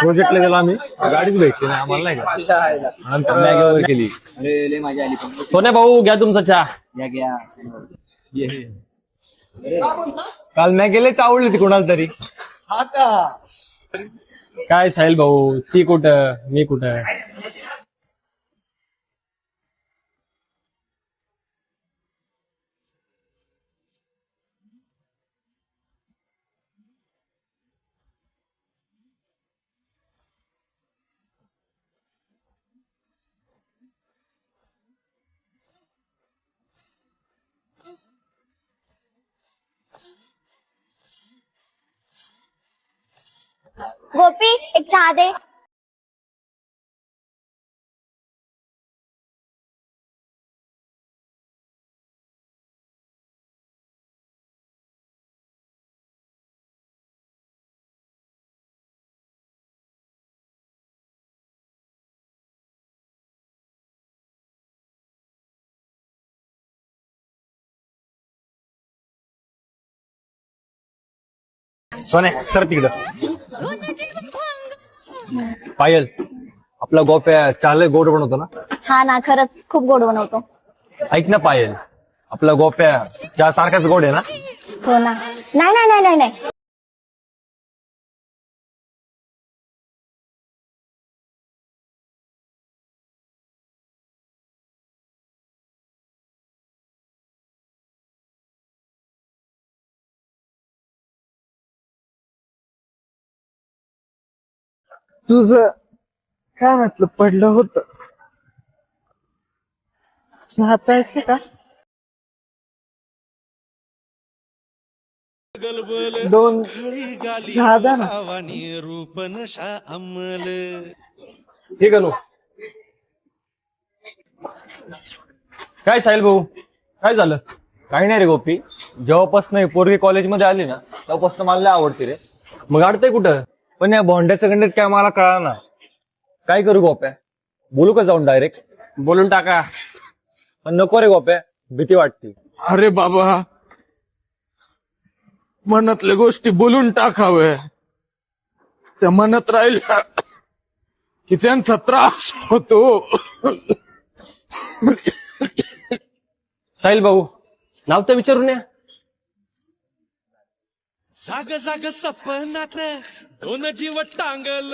प्रोजेक्टला गेलो आम्ही. गाडीच भेटली नाही आम्हाला नाही का? नंतर मॅगी वगैरे केली. अरे लय मजा आली पण. सोन्या भाऊ घ्या तुमचा चहा. या घ्या. काल मॅगी लयच आवडली ती कोणाला तरी. काय साहिल भाऊ ती कुठं? मी कुठं? गोपी एक चहा दे। सोने सर तिकडं. पायल आपला गोप्या चहाला गोड बनवतो ना? हा ना खरंच खूप गोड बनवतो. ऐक ना पायल आपला गोप्या चहा सारखाच गोड आहे ना? हो ना. नाही नाही नाही नाही नाही. तुझ कानातलं पडलं होत. हातायचं का? दोन चहा द्या ना. अमल हे गलो काय साहिल भाऊ? काय झालं? काही नाही रे गोपी. जेव्हापासून पोरगी कॉलेजमध्ये आली ना तेव्हापासून मला लय आवडते रे. मग अडतंय कुठं? पण या भोंड्याचं गणित काय मला कळा ना काय करू गोप्या? बोलू का जाऊन डायरेक्ट बोलून टाका. पण नको रे गोप्या भीती वाटते. अरे बाबा. मनातल्या गोष्टी बोलून टाकावे त्या मनात राहील की त्यांचा त्रास होतो. साहिल भाऊ नाव तर विचारून या. जाग जाग सपनात दोन जीव टांगल.